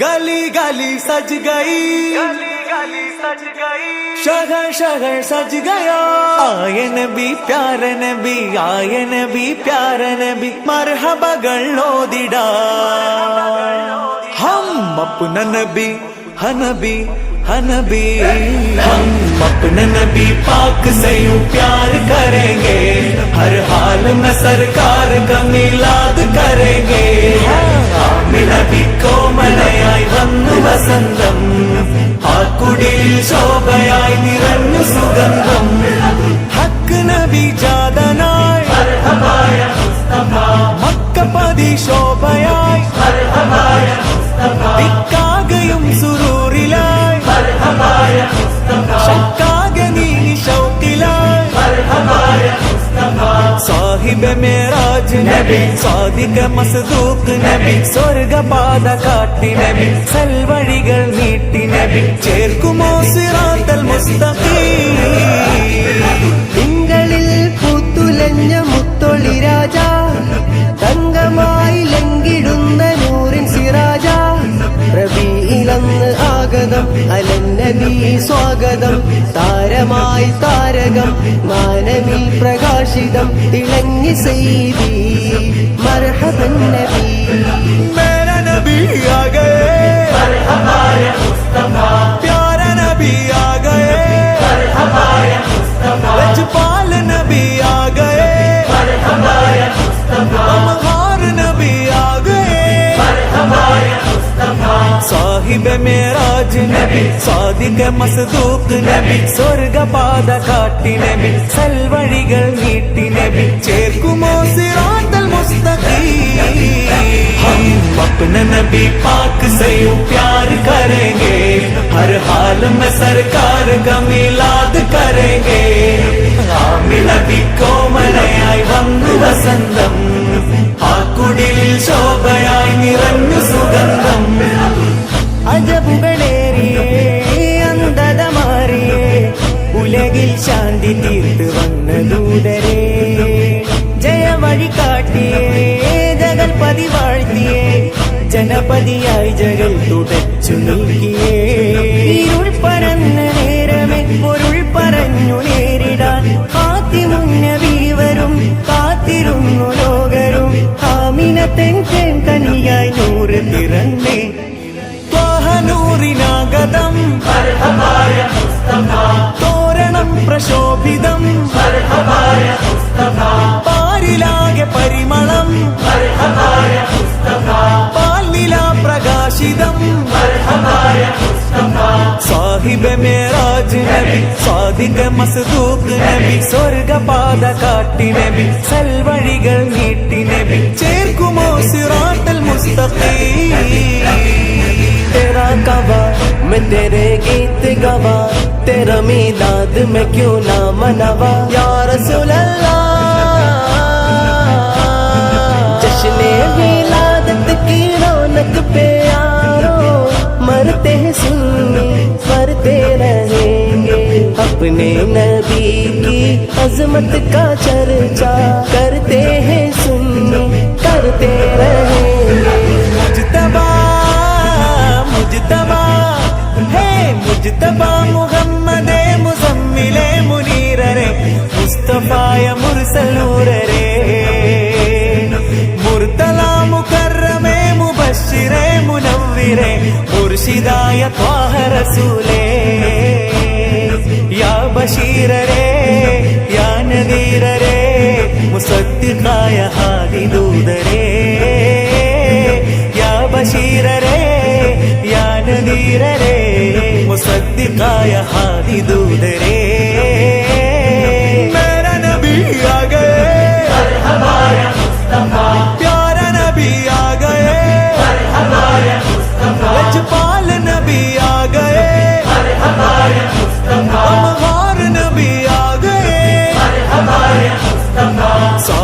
گلی گلی سج گئی۔ گلی گلی سج گئی۔ شہر شہر سج گیا۔ آئے نبی پیار نبی آئے نبی پیار نبی مرحبا گلو دیڈا۔ ہم اپنا نبی ہنبی ہنبی ہم اپنا نبی پاک سے یوں پیار کریں گے۔ ہر حال میں سرکار کا میلاد کریں گے۔ ہاں، ہم نبی کو ملے۔ കോമലയായി വന്നു വസന്തം. ആ കുടിയിൽ ശോഭയായി നിറഞ്ഞു സുഗന്ധം. ഹക്ക് നബി ജാതനായി. മക്കപ്പതി ശോഭയായി. ദിക്കാകയും സുരൂറിലായി ശക്കാകെ നീ ഷൗക്കിലായി സാഹിബ് മേറാജ് നബി സ്വാദിക മസദൂക്ക് നബി സ്വർഗപാത കാട്ടി നബി സൽവഴികൾ നീട്ടി നബി ചേർക്കുമോ സിറാത്തൽ മുസ്തഖീം? തിങ്കളിൽ പൂത്തുലഞ്ഞ മുത്തൊളി രാജ തങ്കമായി ലങ്കിടുന്ന നൂറിൻ സിറാജ. റബിയിലന്ന് ആഗതം നബി സ്വാഗതം താരമായി താരകം മാനവിൽ പ്രകാശിതം ഇളങ്ങി സെയ്തി മർഹബൻ നബി. മേര സാഹിബ് മേറാജ് നബി സാദിക മസ്ദൂക്ക് നബി സ്വർഗപാത കാട്ടി നബി സൽവഴികൾ നീട്ടി നബി ചേർക്കുമോ സിറാത്തൽ മുസ്തഖീം हम अपने नबी पाक से यूं प्यार करेंगे हर हाल में सरकार का मिलाद करेंगे ആമി നബി കോമലയായി വന്നു വസന്തം ആ കുടിലിൽ ശോഭയായി നിറഞ്ഞു സുഗന്ധം അജബുകളേറിയേ അന്ധത മാറിയേ ഉലകിൽ ശാന്തി തീർത്ത് വന്ന ദൂതരേ. ജയവഴി കാട്ടിയേ ജഗൽപതി വാഴ്ത്തിയേ ജനപതിയായി ജഗൽ തുടച്ചു നീക്കിയേ. ഇരുൾ പരന്ന നേരമേ പൊരുൾ പറഞ്ഞു നേരിടാൻ. കാത്തിമുന്നവീവരും കാത്തിരുന്നു ലോകരും. ആമിനത്തെൻ ಸಾಹಿಬ ಮೇರಾಜ್ ನಬಿ ಸಾಧಿಕ ಮಸದೂಕ್ ನಬಿ ಸ್ವರ್ಗ ಪಾದ ಕಾಟಿ ನಬಿ ಸಲ್ವಳಿಗಳ ನೀಟಿ ನಬಿ ചേർക്കുമോ سرات മുസ്തഖീ تیرا കവാ میں تیرے گیت گوا تیرا میلاد میں کیوں نہ منوا یا رسول اللہ۔ جشن میلاد کی رونق پہ آ۔ کرتے ہیں سن کرتے رہیں گے۔ اپنے نبی کی عظمت کا چرچا کرتے ہیں سن کرتے رہیں گے۔ مجھ مجتبہ ہے مجتبہ محمد مزمل منیر رے مصطفیٰ مرسل رے മുബശ്ശിരേ മുനവ്വിരേ മുർഷിദായ ത്വാഹ റസൂലേ. യാ ബഷീരരേ യാ നദീരരേ മുസദ്ദിഖായ ഹാദി ദൂതരേ. യാ ബഷീരരേ യാ നദീരരേ മുസദ്ദിഖായ ഹാദി ദൂതരേ.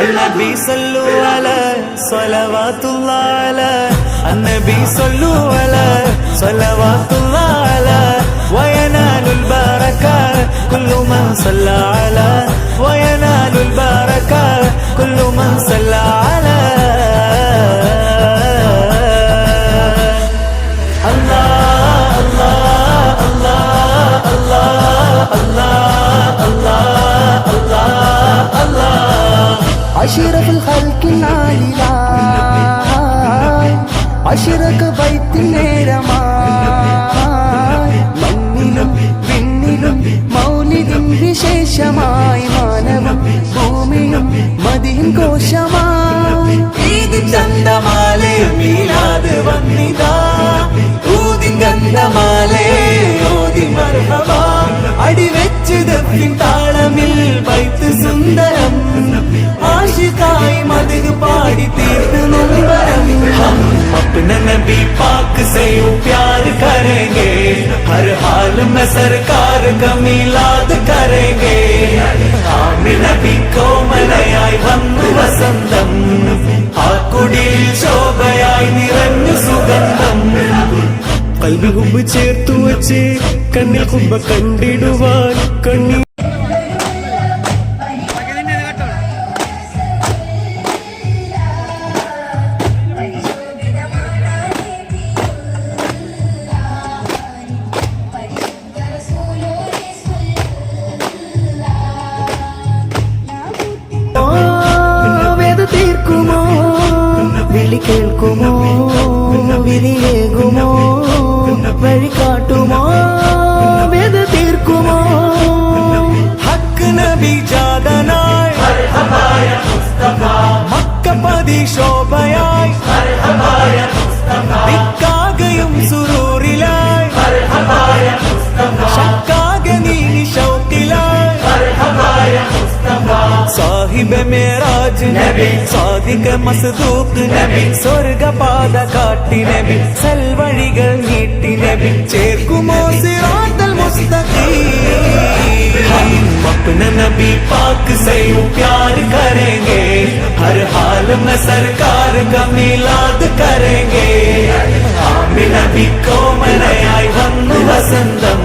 النبي صلوا على صلوات الله على النبي صلوا على صلوات الله على وينال البركة كل من صلى على وينال البركة كل من صلى على ரப்பின் தாளமில் வைத்து சுந்தரம் ஆஷிகாய் மதுகு பாடி தீர்த்து நம்பரம் ஹம் अपना नबी पाक से प्यार करेंगे हर हाल में सरकार का मिलाद करेंगे ആമിന പിക്കോമലയായി വന്നു വസന്തം ആ കുടിയിൽ ശോഭയായി നിറഞ്ഞു സുഗന്ധം കൽബി ഹുബ് ചേർത്തു വച്ച് കണ്ണിൽ കുമ്പ കണ്ടിടുവാൻ കണ്ണി की बेमेराज नबी சாதிக்க மசதூக்கு நபி சொர்க்க பாத காட்டி நபி செல்வழிகள் நீட்டி நபி சேர்க்குமோ சிராத்தல் முஸ்தகி अपना नबी पाक से प्यार करेंगे हर हाल में सरकार का मिलाद करेंगे आमिन नबी को मनयाय हम वसंदम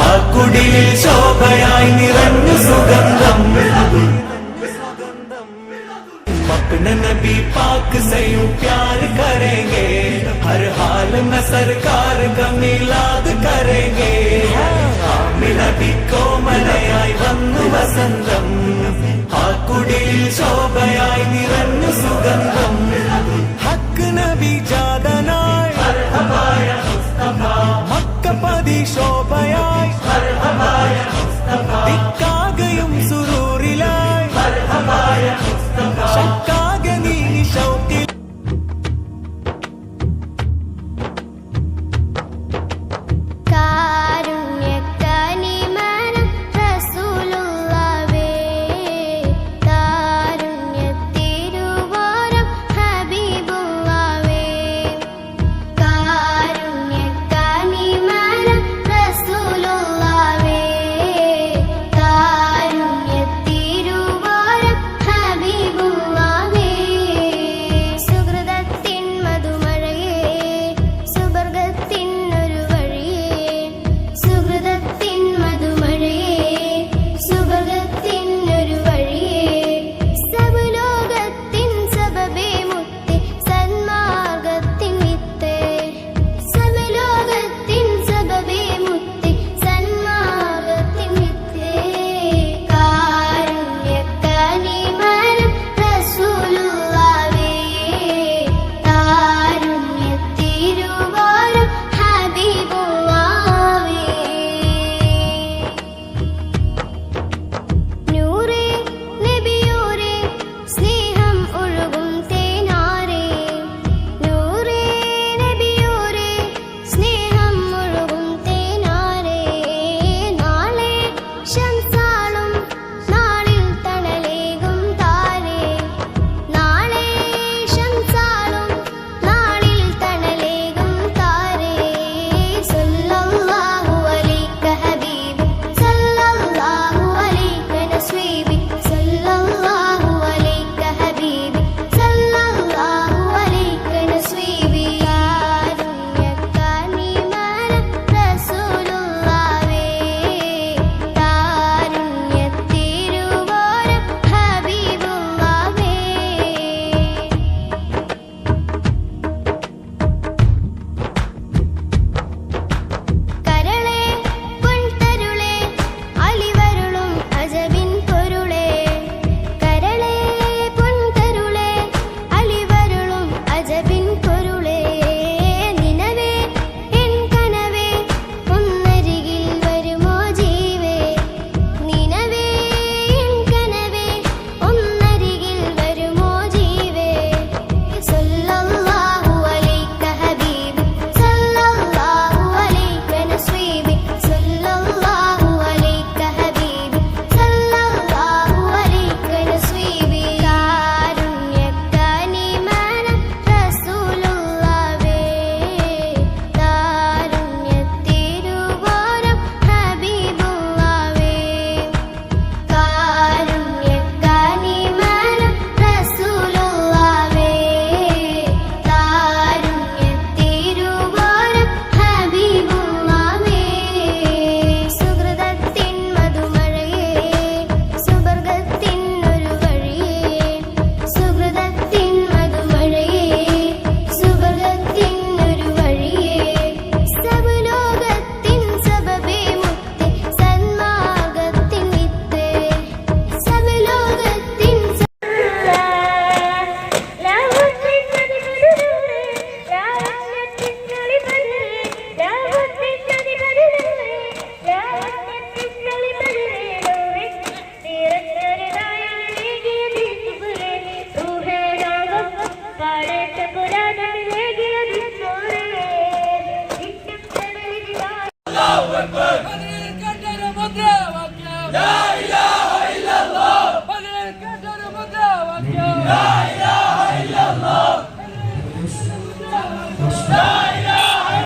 ആ കുടിലിൽ ശോഭയായി നിറഞ്ഞു സുഖം नबी पाक से यूं प्यार करेंगे हर हाल में सरकार का मिलाद करेंगे ആമി നബി കോമലയായി വന്നു വസന്തം ആ കുടിയിൽ ശോഭയായി നിറഞ്ഞു സുഗന്ധം ഹക്ക് നബി ജാതനായി മക്കപ്പതി ശോഭയായി ദിക്കാകയും